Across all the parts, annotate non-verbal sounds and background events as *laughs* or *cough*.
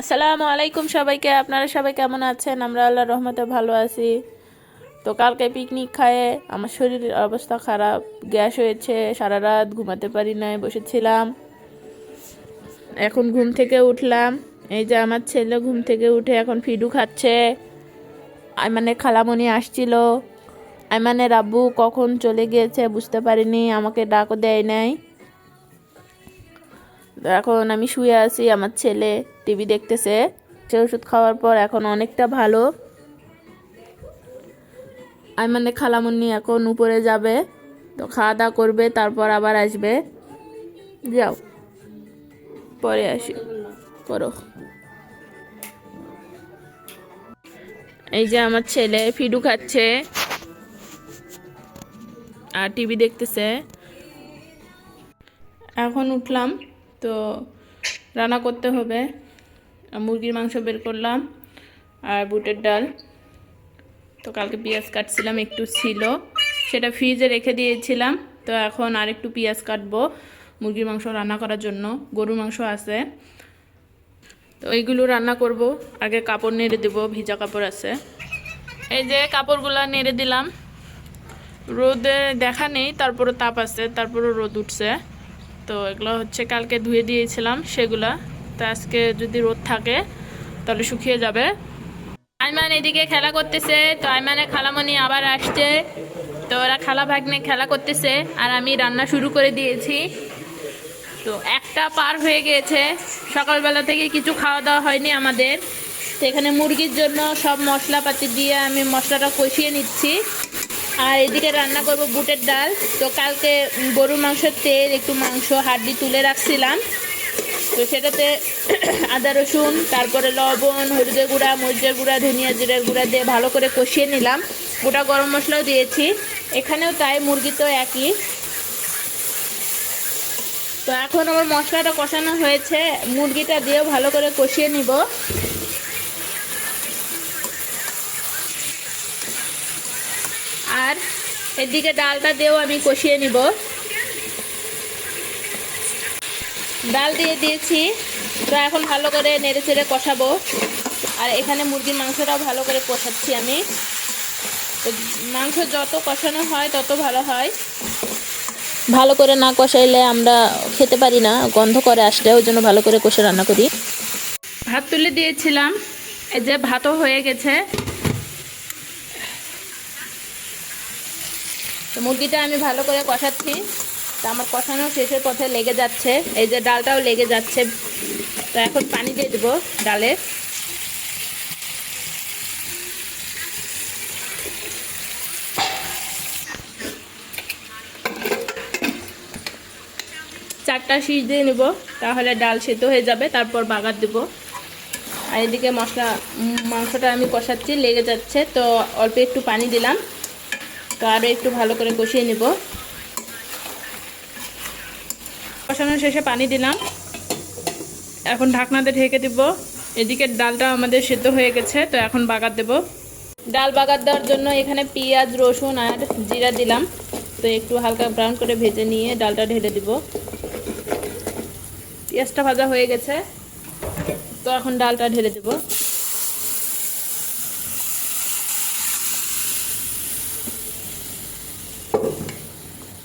আসসালামু আলাইকুম সবাইকে, আপনারা সবাই কেমন আছেন? আমরা আল্লাহ রহমতে ভালো আছি। তো কালকে পিকনিক খায়ে আমার শরীরের অবস্থা খারাপ, গ্যাস হয়েছে, সারা রাত ঘুমাতে পারি নাই, বসেছিলাম। এখন ঘুম থেকে উঠলাম। এই যে আমার ছেলে ঘুম থেকে উঠে এখন ফিডু খাচ্ছে। মানে খালামণি আসছিল। আইমানের আব্বু কখন চলে গিয়েছে বুঝতে পারিনি, আমাকে ডাকও দেয় নাই। এখন আমি শুয়ে আছি, আমার ছেলে টিভি দেখতেছে। সে ওষুধ খাওয়ার পর এখন অনেকটা ভালো। আমি মানে খালামুন্নি এখন উপরে যাবে, তো খাওয়া দাওয়া করবে, তারপর আবার আসবে। যাও, পরে আসি করো এই যে আমার ছেলে ফিডু খাচ্ছে আর টিভি দেখতেছে। এখন উঠলাম। তো রান্না করতে হবে। মুরগির মাংস বের করলাম আর বুটের ডাল। তো কালকে পেঁয়াজ কাটছিলাম, একটু ছিল। সেটা ফ্রিজে রেখে দিয়েছিলাম। তো এখন আর একটু পেঁয়াজ কাটবো মুরগির মাংস রান্না করার জন্য। গরুর মাংস আছে। তো এইগুলো রান্না করব। আগে কাপড় নেড়ে দেবো, ভিজা কাপড় আছে। এই যে কাপড়গুলো নেড়ে দিলাম। রোদে দেখা নেই, তারপরে তাপ আছে, তারপরে রোদ উঠছে। তো এগুলো হচ্ছে কালকে ধুয়ে দিয়েছিলাম সেগুলা। তো আজকে যদি রোদ থাকে, তাহলে শুকিয়ে যাবে। আইমান এদিকে খেলা করতেছে, তো আইমানের খালামণি আবার আসছে। তো ওরা খালা ভাগ্নে খেলা করতেছে, আর আমি রান্না শুরু করে দিয়েছি। তো একটা পার হয়ে গিয়েছে সকালবেলা থেকে কিছু খাওয়া দাওয়া হয়নি আমাদের। তো এখানে মুরগির জন্য সব মশলাপাতি দিয়ে আমি মশলাটা কষিয়ে নিচ্ছি। আর এদিকে রান্না করব বুটের ডাল। তো কালকে গরুর মাংসের তেল, একটু মাংস, হাড্ডি তুলে রাখছিলাম। তো সেটাতে *clears throat* আদা রসুন, তারপরে লবণ, হলুদের গুঁড়া, মরিচের গুঁড়া, ধনিয়া জিরের গুঁড়া দিয়ে ভালো করে কষিয়ে নিলাম। গোটা গরম মশলাও দিয়েছি। এখানেও তাই মুরগি তো একই। তো এখন আমার মশলাটা কষানো হয়েছে। মুরগিটা দিয়েও ভালো করে কষিয়ে নিব আর এদিকে ডালটা দিয়েও আমি কষিয়ে নিব। ডাল দিয়ে দিয়েছি। তো এখন ভালো করে নেড়ে চেড়ে কষাবো। আর এখানে মুরগির মাংসটাও ভালো করে কষাচ্ছি আমি। তো মাংস যত কষানো হয়, তত ভালো হয়। ভালো করে না কষাইলে আমরা খেতে পারি না, গন্ধ করে আসলে, ওই জন্য ভালো করে কষে রান্না করি। ভাত তুলে দিয়েছিলাম। এই যে ভাতও হয়ে গেছে। তো মুরগিটা আমি ভালো করে কষাচ্ছি। তো আমার কষানো শেষের পথে লেগে যাচ্ছে। এই যে ডালটাও লেগে যাচ্ছে। তো এখন পানি দিয়ে দেবো ডালে। চারটা শীষ দিয়ে নেব, তাহলে ডাল সেদ্ধ হয়ে যাবে। তারপর বাগার দেবো। আর এদিকে মশলা মাংসটা আমি কষাচ্ছি, লেগে যাচ্ছে। তো অল্প একটু পানি দিলাম। আরও একটু ভালো করে কষিয়ে নেব। কষানোর শেষে পানি দিলাম। এখন ঢাকনাতে ঢেকে দিব। এদিকে ডালটা আমাদের সেদ্ধ হয়ে গেছে, তো এখন বাগার দেব। ডাল বাগার দেওয়ার জন্য এখানে পেঁয়াজ, রসুন আর জিরা দিলাম। তো একটু হালকা ব্রাউন করে ভেজে নিয়ে ডালটা ঢেলে দিব। পেঁয়াজটা ভাজা হয়ে গেছে, তো এখন ডালটা ঢেলে দেবো।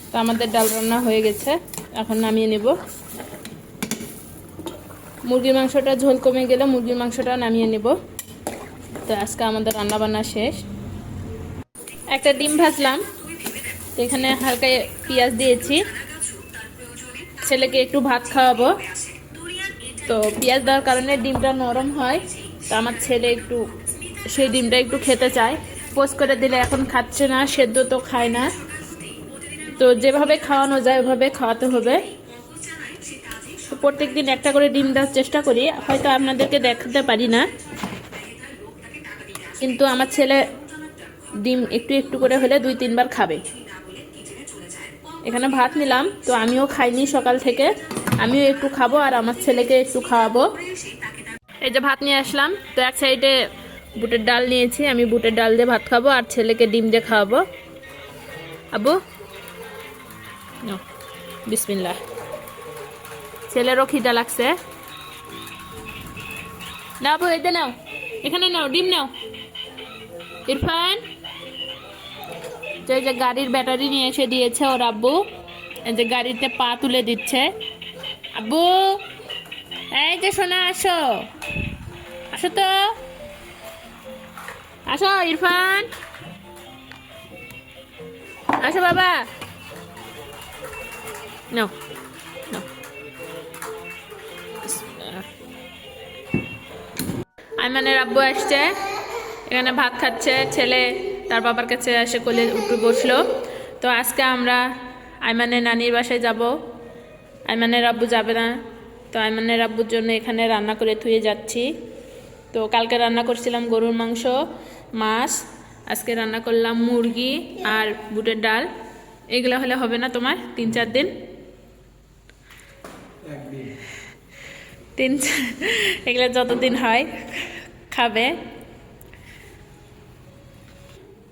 তো আমাদের ডাল রান্না হয়ে গেছে। এখন নামিয়ে নেব। মুরগির মাংসটা ঝোল কমে গেলে মুরগির মাংসটা নামিয়ে নেব। তো আজকে আমাদের রান্না বান্না শেষ। একটা ডিম ভাজলাম। তো এখানে হালকা পেঁয়াজ দিয়েছি। ছেলেকে একটু ভাত খাওয়াবো। তো পেঁয়াজ দেওয়ার কারণে ডিমটা নরম হয়। তো আমার ছেলে একটু সেই ডিমটা একটু খেতে চায়। পোস্ট করে দিলে এখন খাচ্ছে না, সেদ্ধ তো খায় না। তো যেভাবে খাওয়ানো যায়, ওভাবে খাওয়াতে হবে। প্রত্যেক দিন একটা করে ডিম দেওয়ার চেষ্টা করি, হয়তো আপনাদেরকে দেখাতে পারি না। কিন্তু আমার ছেলে ডিম একটু একটু করে হলে দুই, তিনবার খাবে। এখানে ভাত নিলাম, তো আমিও খাইনি সকাল থেকে। আমিও একটু খাব আর আমার ছেলেকে একটু খাওয়াবো। এই যে ভাত নিয়ে আসলাম, তো এক সাইডে বুটের ডাল নিয়েছি, আমি বুটের ডাল দিয়ে ভাত খাব আর ছেলেকে ডিম দিয়ে খাওয়াবো। আবু নাও, বিসমিল্লাহ ছেলেরও খিদা লাগছে? নাও আপু এতে নাও। এখানে নাও ডিম নাও। ইরফান? যে গাড়ির ব্যাটারি নিয়ে এসে দিয়েছে ওর আব্বু। যে গাড়িতে পা তুলে দিচ্ছে। আব্বু এই যে সোনা আসো। আসো তো। আসো ইরফান। আসো বাবা। নাও নাও আইমানের আব্বু আসছে। এখানে ভাত খাচ্ছে, ছেলে তার বাবার কাছে এসে কোলে উঠে বসল। তো আজকে আমরা আইমানের নানির বাসায় যাব। আইমানের আব্বু যাবে না। তো আইমানের আব্বুর জন্য এখানে রান্না করে থুয়ে যাচ্ছি। তো কালকে রান্না করছিলাম গরুর মাংস, মাছ, আজকে রান্না করলাম মুরগি আর বুটের ডাল। এগুলো হলে হবে না তোমার তিন চার দিন? তিন এগুলো যতদিন হয় খাবে।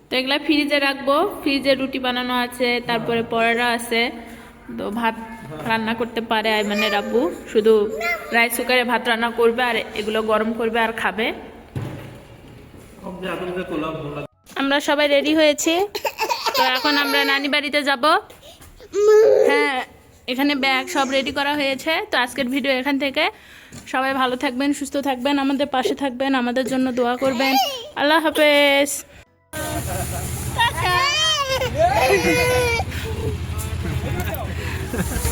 তো এগুলা ফ্রিজে রাখব। ফ্রিজে রুটি বানানো আছে, তারপরে পরোটা আছে। তো ভাত রান্না করতে পারে আইমানের আব্বু। শুধু রাইস কুকারে ভাত রান্না করবে আর এগুলো গরম করবে আর খাবে। আমরা সবাই রেডি হয়েছি। তো এখন আমরা নানি বাড়িতে যাব। হ্যাঁ এখানে ব্যাগ সব রেডি করা হয়েছে। তো আজকের ভিডিও এখান থেকে। সবাই ভালো থাকবেন সুস্থ থাকবেন আমাদের পাশে থাকবেন আমাদের জন্য দোয়া করবেন। আল্লাহ হাফেজ। *laughs*